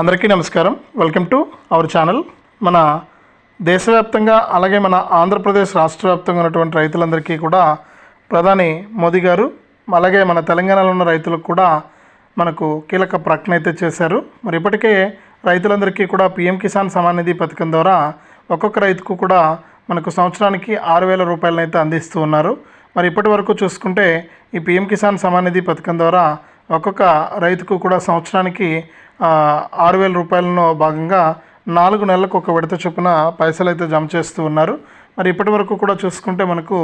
అందరికీ నమస్కారం. Welcome to our channel మన దేశవ్యాప్తంగా అలాగే మన ఆంధ్రప్రదేశ్ రాష్ట్ర వ్యాప్తంగా ఉన్నటువంటి రైతులందరికీ కూడా ప్రధాని మోదీ గారు అలాగే మన తెలంగాణలో ఉన్న రైతులకు కూడా మనకు కీలక ప్రకటన అయితే చేశారు. మరి ఇప్పటికే రైతులందరికీ కూడా పిఎం కిసాన్ సమాన్ నిధి పథకం ద్వారా ఒక్కొక్క రైతుకు కూడా మనకు సంవత్సరానికి ఆరు వేల రూపాయలను అయితే అందిస్తూ ఉన్నారు. మరి ఇప్పటి వరకు చూసుకుంటే ఈ పిఎం కిసాన్ సమాన్ నిధి పథకం ద్వారా ఒక్కొక్క రైతుకు కూడా సంవత్సరానికి ఆరు వేల రూపాయలను భాగంగా నాలుగు నెలలకు ఒక విడత చొప్పున పైసలు అయితే జమ చేస్తూ ఉన్నారు. మరి ఇప్పటి వరకు కూడా చూసుకుంటే మనకు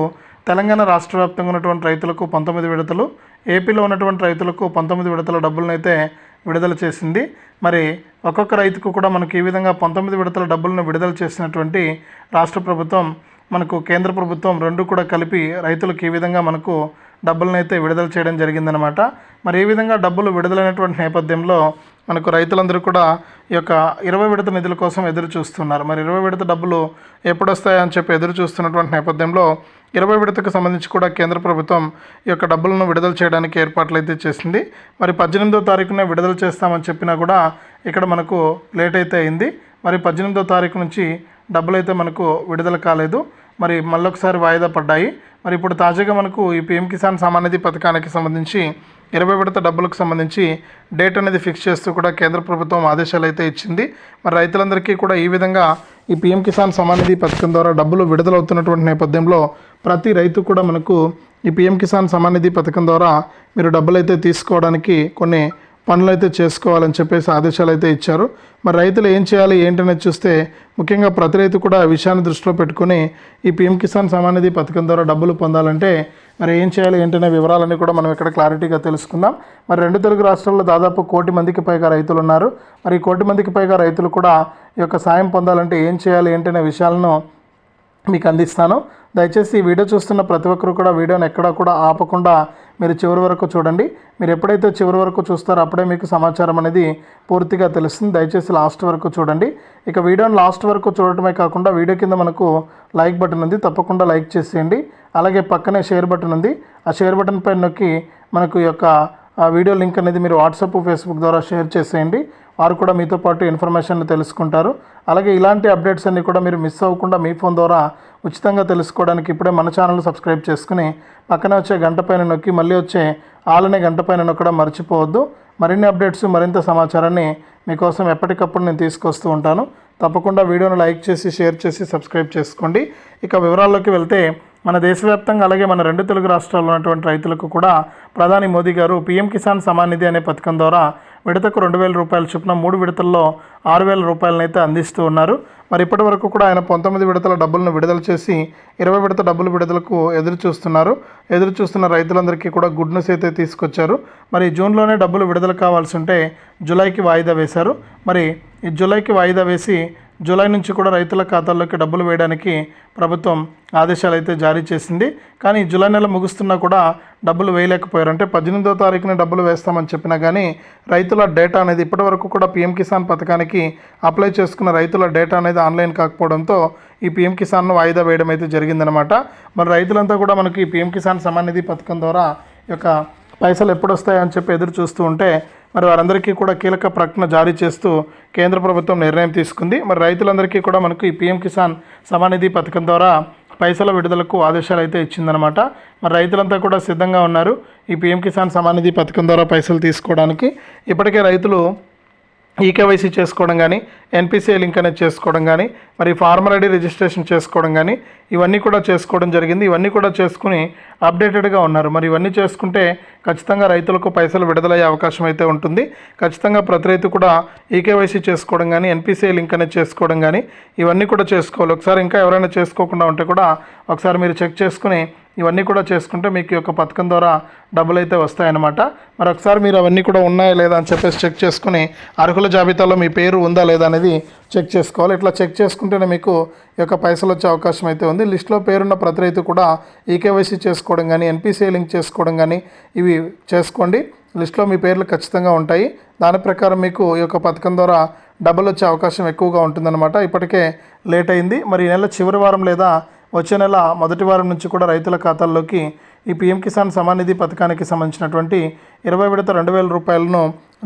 తెలంగాణ రాష్ట్ర వ్యాప్తంగా ఉన్నటువంటి రైతులకు పంతొమ్మిది విడతలు ఏపీలో ఉన్నటువంటి రైతులకు పంతొమ్మిది విడతల డబ్బులను అయితే విడుదల చేసింది. మరి ఒక్కొక్క రైతుకు కూడా మనకు ఈ విధంగా పంతొమ్మిది విడతల డబ్బులను విడుదల చేసినటువంటి రాష్ట్ర ప్రభుత్వం మనకు కేంద్ర ప్రభుత్వం రెండు కూడా కలిపి రైతులకు ఈ విధంగా మనకు డబ్బులను అయితే విడుదల చేయడం జరిగిందనమాట మరి ఈ విధంగా డబ్బులు విడుదలైనటువంటి నేపథ్యంలో మనకు రైతులందరూ కూడా ఈ యొక్క ఇరవై విడత నిధుల కోసం ఎదురు చూస్తున్నారు. మరి ఇరవై విడత డబ్బులు ఎప్పుడు వస్తాయని చెప్పి ఎదురు చూస్తున్నటువంటి నేపథ్యంలో ఇరవై విడతకు సంబంధించి కూడా కేంద్ర ప్రభుత్వం ఈ యొక్క డబ్బులను విడుదల చేయడానికి ఏర్పాట్లు అయితే చేసింది. మరి పద్దెనిమిదో తారీఖున విడుదల చేస్తామని చెప్పినా కూడా ఇక్కడ మనకు లేట్ అయితే అయింది. మరి పద్దెనిమిదో తారీఖు నుంచి డబ్బులు అయితే మనకు విడుదల కాలేదు. మరి మళ్ళొకసారి వాయిదా పడ్డాయి. మరి ఇప్పుడు తాజాగా మనకు ఈ పిఎం కిసాన్ సమానిధి పథకానికి సంబంధించి ఇరవై విడత డబ్బులకు సంబంధించి డేట్ అనేది ఫిక్స్ చేస్తూ కూడా కేంద్ర ప్రభుత్వం ఆదేశాలు అయితే ఇచ్చింది. మరి రైతులందరికీ కూడా ఈ విధంగా ఈ పిఎం కిసాన్ సమానిధి పథకం ద్వారా డబ్బులు విడుదలవుతున్నటువంటి నేపథ్యంలో ప్రతి రైతు కూడా మనకు ఈ పిఎం కిసాన్ సమానిధి పథకం ద్వారా మీరు డబ్బులు అయితే తీసుకోవడానికి కొన్ని పనులు అయితే చేసుకోవాలని చెప్పేసి ఆదేశాలు అయితే ఇచ్చారు. మరి రైతులు ఏం చేయాలి ఏంటనేది చూస్తే ముఖ్యంగా ప్రతి రైతు కూడా ఆ విషయాన్ని దృష్టిలో పెట్టుకుని ఈ పీఎం కిసాన్ సమాన్ నిధి పథకం ద్వారా డబ్బులు పొందాలంటే మరి ఏం చేయాలి ఏంటనే వివరాలన్నీ కూడా మనం ఇక్కడ క్లారిటీగా తెలుసుకుందాం. మరి రెండు తెలుగు రాష్ట్రాల్లో దాదాపు కోటి మందికి పైగా రైతులు ఉన్నారు. మరి ఈ కోటి మందికి పైగా రైతులు కూడా ఈ యొక్క సాయం పొందాలంటే ఏం చేయాలి ఏంటనే విషయాలను మీకు అందిస్తాను. దయచేసి ఈ వీడియో చూస్తున్న ప్రతి ఒక్కరు కూడా వీడియోని ఎక్కడా కూడా ఆపకుండా మీరు చివరి వరకు చూడండి. మీరు ఎప్పుడైతే చివరి వరకు చూస్తారో అప్పుడే మీకు సమాచారం అనేది పూర్తిగా తెలుస్తుంది. దయచేసి లాస్ట్ వరకు చూడండి. ఇక వీడియోని లాస్ట్ వరకు చూడటమే కాకుండా వీడియో కింద మనకు లైక్ బటన్ ఉంది. తప్పకుండా లైక్ చేసేయండి. అలాగే పక్కనే షేర్ బటన్ ఉంది. ఆ షేర్ బటన్ పైన నొక్కి మనకు ఈ యొక్క ఆ వీడియో లింక్ అనేది మీరు వాట్సాప్ ఫేస్బుక్ ద్వారా షేర్ చేసేయండి. వారు కూడా మీతో పాటు ఇన్ఫర్మేషన్ తెలుసుకుంటారు. అలాగే ఇలాంటి అప్డేట్స్ అన్నీ కూడా మీరు మిస్ అవ్వకుండా మీ ఫోన్ ద్వారా ఉచితంగా తెలుసుకోవడానికి ఇప్పుడే మన ఛానల్ సబ్స్క్రైబ్ చేసుకుని పక్కనే వచ్చే గంట పైన నొక్కి మళ్ళీ వచ్చే ఆలనే గంట పైన నొక్కడం మర్చిపోవద్దు. మరిన్ని అప్డేట్స్ మరింత సమాచారాన్ని మీకోసం ఎప్పటికప్పుడు నేను తీసుకొస్తూ ఉంటాను. తప్పకుండా వీడియోను లైక్ చేసి షేర్ చేసి సబ్స్క్రైబ్ చేసుకోండి. ఇక వివరాల్లోకి వెళ్తే మన దేశవ్యాప్తంగా అలాగే మన రెండు తెలుగు రాష్ట్రాల్లో ఉన్నటువంటి రైతులకు కూడా ప్రధాని మోదీ గారు పీఎం కిసాన్ సమాన్ నిధి అనే పథకం ద్వారా విడతకు రెండు వేల రూపాయల చొప్పున మూడు విడతల్లో ఆరు వేల రూపాయలనైతే అందిస్తూ ఉన్నారు. మరి ఇప్పటి వరకు కూడా ఆయన పంతొమ్మిది విడతల డబ్బులను విడుదల చేసి ఇరవై విడత డబ్బులు విడుదలకు ఎదురు చూస్తున్నారు. ఎదురు చూస్తున్న రైతులందరికీ కూడా గుడ్ న్యూస్ అయితే తీసుకొచ్చారు. మరి జూన్లోనే డబ్బులు విడుదల కావాల్సి ఉంటే జూలైకి వాయిదా వేశారు. మరి ఈ జూలైకి వాయిదా వేసి జూలై నుంచి కూడా రైతుల ఖాతాల్లోకి డబ్బులు వేయడానికి ప్రభుత్వం ఆదేశాలు అయితే జారీ చేసింది. కానీ జూలై నెల ముగుస్తున్నా కూడా డబ్బులు వేయలేకపోయారు. అంటే పద్దెనిమిదో తారీఖున డబ్బులు వేస్తామని చెప్పినా కానీ రైతుల డేటా అనేది ఇప్పటివరకు కూడా పీఎం కిసాన్ పథకానికి అప్లై చేసుకున్న రైతుల డేటా అనేది ఆన్లైన్ కాకపోవడంతో ఈ పీఎం కిసాన్ను వాయిదా వేయడం అయితే జరిగిందనమాట మరి రైతులంతా కూడా మనకి పీఎం కిసాన్ సమాన్ నిధి పథకం ద్వారా ఈ యొక్క పైసలు ఎప్పుడు వస్తాయని చెప్పి ఎదురు చూస్తూ ఉంటే మరి వారందరికీ కూడా కీలక ప్రకటన జారీ చేస్తూ కేంద్ర ప్రభుత్వం నిర్ణయం తీసుకుంది. మరి రైతులందరికీ కూడా మనకు ఈ పీఎం కిసాన్ సమానిధి పథకం ద్వారా పైసల విడుదలకు ఆదేశాలు అయితే ఇచ్చిందనమాట మరి రైతులంతా కూడా సిద్ధంగా ఉన్నారు ఈ పీఎం కిసాన్ సమానిధి పథకం ద్వారా పైసలు తీసుకోవడానికి. ఇప్పటికే రైతులు ఈకేవైసీ చేసుకోవడం కానీ ఎన్పిసిఐ లింక్ అనేది చేసుకోవడం కానీ మరి ఫార్మర్ ఐడి రిజిస్ట్రేషన్ చేసుకోవడం కానీ ఇవన్నీ కూడా చేసుకోవడం జరిగింది. ఇవన్నీ కూడా చేసుకుని అప్డేటెడ్గా ఉన్నారు. మరి ఇవన్నీ చేసుకుంటే ఖచ్చితంగా రైతులకు పైసలు విడుదలయ్యే అవకాశం అయితే ఉంటుంది. ఖచ్చితంగా ప్రతి రైతు కూడా ఈకేవైసీ చేసుకోవడం కానీ ఎన్పిసిఐ లింక్ అనేది చేసుకోవడం కానీ ఇవన్నీ కూడా చేసుకోవాలి. ఒకసారి ఇంకా ఎవరైనా చేసుకోకుండా ఉంటే కూడా ఒకసారి మీరు చెక్ చేసుకుని ఇవన్నీ కూడా చేసుకుంటే మీకు ఈ యొక్క పథకం ద్వారా డబ్బులు అయితే వస్తాయన్నమాట. మరి ఒకసారి మీరు అవన్నీ కూడా ఉన్నాయా లేదా అని చెప్పేసి చెక్ చేసుకుని అర్హుల జాబితాలో మీ పేరు ఉందా లేదా అనేది చెక్ చేసుకోవాలి. ఇట్లా చెక్ చేసుకుంటేనే మీకు ఈ యొక్క పైసలు వచ్చే అవకాశం అయితే ఉంది. లిస్ట్లో పేరున్న ప్రతి రైతు కూడా ఈకేవైసీ చేసుకోవడం కానీ ఎన్పిసిఐ లింక్ చేసుకోవడం కానీ ఇవి చేసుకోండి. లిస్ట్లో మీ పేర్లు ఖచ్చితంగా ఉంటాయి. దాని ప్రకారం మీకు ఈ యొక్క పథకం ద్వారా డబ్బులు వచ్చే అవకాశం ఎక్కువగా ఉంటుందన్నమాట. ఇప్పటికే లేట్ అయింది. మరి ఈ నెల చివరి వారం లేదా వచ్చే నెల మొదటి వారం నుంచి కూడా రైతుల ఖాతాల్లోకి ఈ పీఎం కిసాన్ సమాన్ నిధి పథకానికి సంబంధించినటువంటి ఇరవై విడత రెండు వేల రూపాయలను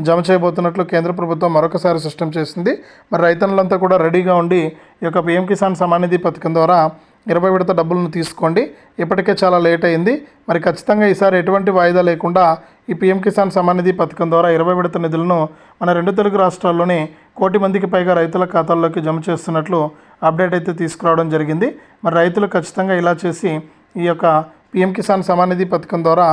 జమ చేయబోతున్నట్లు కేంద్ర ప్రభుత్వం మరొకసారి స్పష్టం చేసింది. మరి రైతన్నులంతా కూడా రెడీగా ఉండి ఈ యొక్క పీఎం కిసాన్ సమాన్ నిధి పథకం ద్వారా ఇరవై విడత డబ్బులను తీసుకోండి. ఇప్పటికే చాలా లేట్ అయింది. మరి ఖచ్చితంగా ఈసారి ఎటువంటి వాయిదా లేకుండా ఈ పీఎం కిసాన్ సమానిధి పథకం ద్వారా ఇరవై విడత నిధులను మన రెండు తెలుగు రాష్ట్రాల్లోని కోటి మందికి పైగా రైతుల ఖాతాల్లోకి జమ చేస్తున్నట్లు అప్డేట్ అయితే తీసుకురావడం జరిగింది. మరి రైతులు ఖచ్చితంగా ఇలా చేసి ఈ యొక్క పీఎం కిసాన్ సమానిధి నిధి పథకం ద్వారా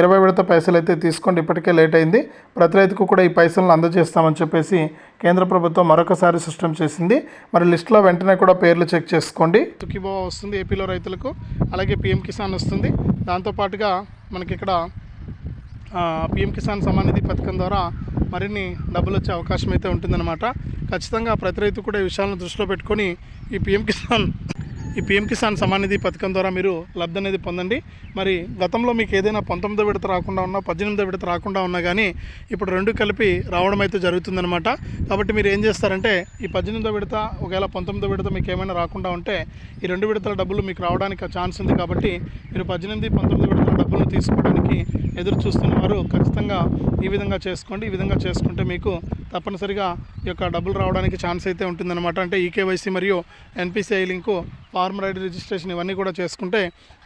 ఇరవై విడత పైసలు అయితే తీసుకోండి. ఇప్పటికే లేట్ అయింది. ప్రతి రైతుకు కూడా ఈ పైసలను అందజేస్తామని చెప్పేసి కేంద్ర ప్రభుత్వం మరొకసారి సిస్టమ్ చేసింది. మరి లిస్టులో వెంటనే కూడా పేర్లు చెక్ చేసుకోండి. తుకిబో వస్తుంది ఏపీలో రైతులకు అలాగే పీఎం కిసాన్ వస్తుంది. దాంతోపాటుగా మనకి ఇక్కడ పిఎం కిసాన్ సమ్మాన్ నిధి పథకం ద్వారా మరిన్ని డబ్బులు వచ్చే అవకాశం అయితే ఉంటుందన్నమాట. ఖచ్చితంగా ప్రతి రైతు కూడా ఈ విషయాలను దృష్టిలో పెట్టుకొని ఈ పిఎం కిసాన్ ఈ పిఎం కిసాన్ సమాన్ నిధి పథకం ద్వారా మీరు లబ్ధి అనేది పొందండి. మరి గతంలో మీకు ఏదైనా పంతొమ్మిదో విడత రాకుండా ఉన్నా పద్దెనిమిదో విడత రాకుండా ఉన్నా కానీ ఇప్పుడు రెండు కలిపి రావడం అయితే జరుగుతుందన్నమాట. కాబట్టి మీరు ఏం చేస్తారంటే ఈ పద్దెనిమిదో విడత ఒకవేళ పంతొమ్మిదో విడత మీకు ఏమైనా రాకుండా ఉంటే ఈ రెండు విడతల డబ్బులు మీకు రావడానికి ఛాన్స్ ఉంది కాబట్టి మీరు పద్దెనిమిది పంతొమ్మిది విడతల డబ్బులు తీసుకోవడానికి ఎదురు చూస్తున్న వారు ఖచ్చితంగా ఈ విధంగా చేసుకోండి. ఈ విధంగా చేసుకుంటే మీకు తప్పనిసరిగా ఈ యొక్క డబ్బులు రావడానికి ఛాన్స్ అయితే ఉంటుందన్నమాట. అంటే ఈకేవైసీ మరియు NPCI link form ready registration ఇవన్నీ కూడా చేసుకుంటే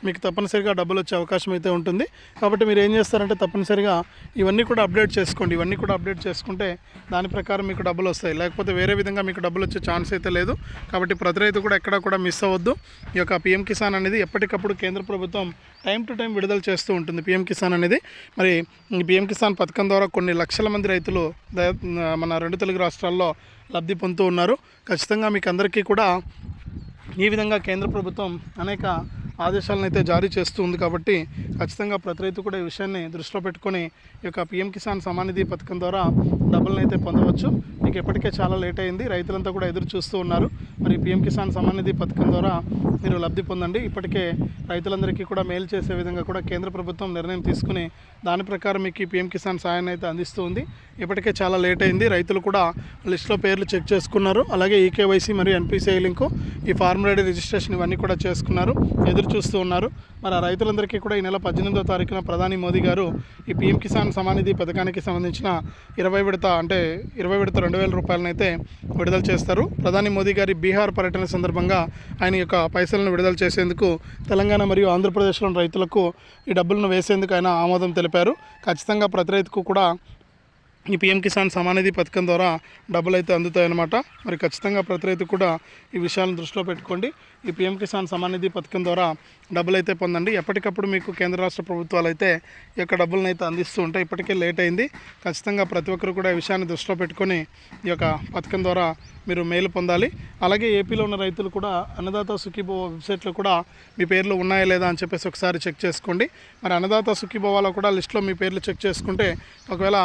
మీకు తప్పనిసరిగా డబ్బులు వచ్చే అవకాశం అయితే ఉంటుంది. కాబట్టి మీరు ఏం చేస్తారంటే తప్పనిసరిగా ఇవన్నీ కూడా అప్డేట్ చేసుకోండి. ఇవన్నీ కూడా అప్డేట్ చేసుకుంటే దాని ప్రకారం మీకు డబ్బులు వస్తాయి. లేకపోతే వేరే విధంగా మీకు డబ్బులు వచ్చే ఛాన్స్ అయితే లేదు. కాబట్టి ప్రతి రైతు కూడా ఎక్కడా కూడా మిస్ అవ్వద్దు. ఈ యొక్క పిఎం కిసాన్ అనేది ఎప్పటికప్పుడు కేంద్ర ప్రభుత్వం టైం టు టైం విడుదల చేస్తూ ఉంటుంది పిఎం కిసాన్ అనేది. మరి ఈ పిఎం కిసాన్ పథకం ద్వారా కొన్ని లక్షల మంది రైతులు మన రెండు తెలుగు రాష్ట్రాల్లో లబ్ధి పొందుతూ ఉన్నారు. ఖచ్చితంగా మీకు అందరికీ కూడా ఈ విధంగా కేంద్ర ప్రభుత్వం అనేక ఆదేశాలను అయితే జారీ చేస్తూ ఉంది కాబట్టి ఖచ్చితంగా ప్రతి రైతు కూడా ఈ విషయాన్ని దృష్టిలో పెట్టుకొని ఈ యొక్క పిఎం కిసాన్ సమానిధి పథకం ద్వారా డబ్బులను అయితే పొందవచ్చు. మీకు ఎప్పటికే చాలా లేట్ అయింది. రైతులంతా కూడా ఎదురు చూస్తూ ఉన్నారు. మరి పిఎం కిసాన్ సమానిధి పథకం ద్వారా మీరు లబ్ధి పొందండి. ఇప్పటికే రైతులందరికీ కూడా మేలు చేసే విధంగా కూడా కేంద్ర ప్రభుత్వం నిర్ణయం తీసుకుని దాని ప్రకారం మీకు ఈ పిఎం కిసాన్ సాయాన్ని అయితే అందిస్తూ ఉంది. ఇప్పటికే చాలా లేట్ అయింది. రైతులు కూడా లిస్ట్లో పేర్లు చెక్ చేసుకున్నారు. అలాగే ఈకేవైసీ మరియు ఎన్పిసిఐ లింకు ఈ ఫార్మ్ రెడీ రిజిస్ట్రేషన్ ఇవన్నీ కూడా చేసుకున్నారు. ఎదురు చూస్తూ ఉన్నారు. మరి ఆ రైతులందరికీ కూడా ఈ నెల పద్దెనిమిదో తారీఖున ప్రధాని మోదీ గారు ఈ పీఎం కిసాన్ సమానిధి పథకానికి సంబంధించిన ఇరవై విడత అంటే ఇరవై విడత రెండు వేల రూపాయలనైతే విడుదల చేస్తారు. ప్రధాని మోదీ గారి బీహార్ పర్యటన సందర్భంగా ఆయన యొక్క పైసలను విడుదల చేసేందుకు తెలంగాణ మరియు ఆంధ్రప్రదేశ్లోని రైతులకు ఈ డబ్బులను వేసేందుకు ఆయన ఆమోదం తెలిపారు. ఖచ్చితంగా ప్రతి రైతుకు కూడా ఈ పిఎం కిసాన్ సమానిధి పథకం ద్వారా డబ్బులు అయితే అందుతాయన్నమాట. మరి ఖచ్చితంగా ప్రతి రైతు కూడా ఈ విషయాలను దృష్టిలో పెట్టుకోండి. ఈ పిఎం కిసాన్ సమానిధి పథకం ద్వారా డబ్బులు అయితే పొందండి. ఎప్పటికప్పుడు మీకు కేంద్ర రాష్ట్ర ప్రభుత్వాలు అయితే ఈ యొక్క డబ్బులను అయితే అందిస్తూ ఉంటాయి ఇప్పటికే లేట్ అయింది. ఖచ్చితంగా ప్రతి ఒక్కరు కూడా ఈ విషయాన్ని దృష్టిలో పెట్టుకొని ఈ యొక్క పథకం ద్వారా మీరు మేలు పొందాలి. అలాగే ఏపీలో ఉన్న రైతులు కూడా అన్నదాత సుఖీభవ వెబ్సైట్లో కూడా మీ పేర్లు ఉన్నాయా లేదా అని చెప్పేసి ఒకసారి చెక్ చేసుకోండి. మరి అన్నదాత సుఖీభవాలో కూడా లిస్ట్లో మీ పేర్లు చెక్ చేసుకుంటే ఒకవేళ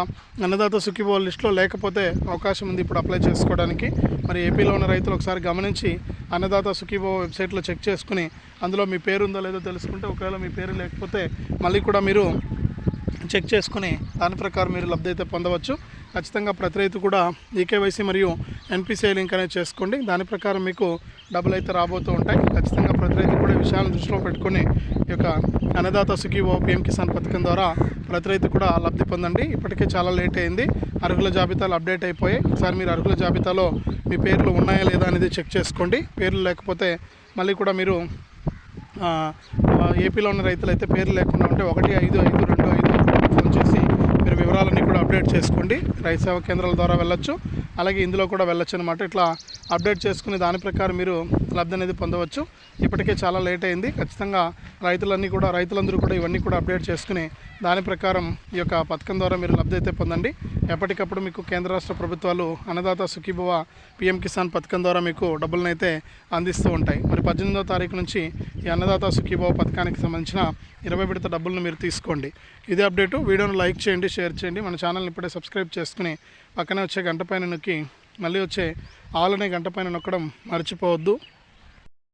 అన్నదాత సుఖీభవ లిస్ట్లో లేకపోతే అవకాశం ఉంది ఇప్పుడు అప్లై చేసుకోవడానికి. మరి ఏపీలో ఉన్న రైతులు ఒకసారి గమనించి అన్నదాత సుఖీభవ వెబ్సైట్లో చెక్ చేసుకుని అందులో మీ పేరు ఉందో లేదో తెలుసుకుంటే ఒకవేళ మీ పేరు లేకపోతే మళ్ళీ కూడా మీరు చెక్ చేసుకుని దాని ప్రకారం మీరు లబ్ధి అయితే పొందవచ్చు. ఖచ్చితంగా ప్రతి రైతు కూడా ఈకేవైసీ మరియు ఎన్పిసిఐ లింక్ అనేది చేసుకోండి. దాని ప్రకారం మీకు డబ్బులు అయితే రాబోతూ ఉంటాయి. ఖచ్చితంగా ప్రతి రైతు కూడా విషయాలను దృష్టిలో పెట్టుకొని ఈ యొక్క అన్నదాత సుఖీవో పిఎం కిసాన్ పథకం ద్వారా ప్రతి రైతు కూడా లబ్ధి పొందండి. ఇప్పటికే చాలా లేట్ అయింది. అర్హుల జాబితాలు అప్డేట్ అయిపోయాయి. ఒకసారి మీరు అర్హుల జాబితాలో మీ పేర్లు ఉన్నాయా లేదా అనేది చెక్ చేసుకోండి. పేర్లు లేకపోతే మళ్ళీ కూడా మీరు ఏపీలో ఉన్న రైతులు అయితే పేర్లు లేకుండా ఉంటే ఒకటి ఐదు ఐదు రెండు ఐదు ఫోన్ చేసి మీరు వివరాలన్నీ కూడా అప్డేట్ చేసుకోండి. రైతు సేవా కేంద్రాల ద్వారా వెళ్ళొచ్చు. అలాగే ఇందులో కూడా వెళ్ళొచ్చు అనమాట ఇట్లా అప్డేట్ చేసుకుని దాని ప్రకారం మీరు లబ్ధి అనేది పొందవచ్చు. ఇప్పటికే చాలా లేట్ అయింది. ఖచ్చితంగా రైతులన్నీ కూడా రైతులందరూ కూడా ఇవన్నీ కూడా అప్డేట్ చేసుకుని దాని ప్రకారం ఈ యొక్క పథకం ద్వారా మీరు లబ్ధి అయితే పొందండి. ఎప్పటికప్పుడు మీకు కేంద్ర రాష్ట్ర ప్రభుత్వాలు అన్నదాత సుఖీభవ పిఎం కిసాన్ పథకం ద్వారా మీకు డబ్బులను అయితే అందిస్తూ ఉంటాయి. మరి పద్దెనిమిదో తారీఖు నుంచి ఈ అన్నదాత సుఖీభవ పథకానికి సంబంధించిన ఇరవై విడత డబ్బులను మీరు తీసుకోండి. ఇదే అప్డేటు. వీడియోను లైక్ చేయండి షేర్ చేయండి. మన ఛానల్ని ఇప్పుడే సబ్స్క్రైబ్ చేసుకుని పక్కనే వచ్చే గంట పైన నొక్కి మళ్ళీ వచ్చే ఆలనే గంట పైన నొక్కడం మర్చిపోవద్దు.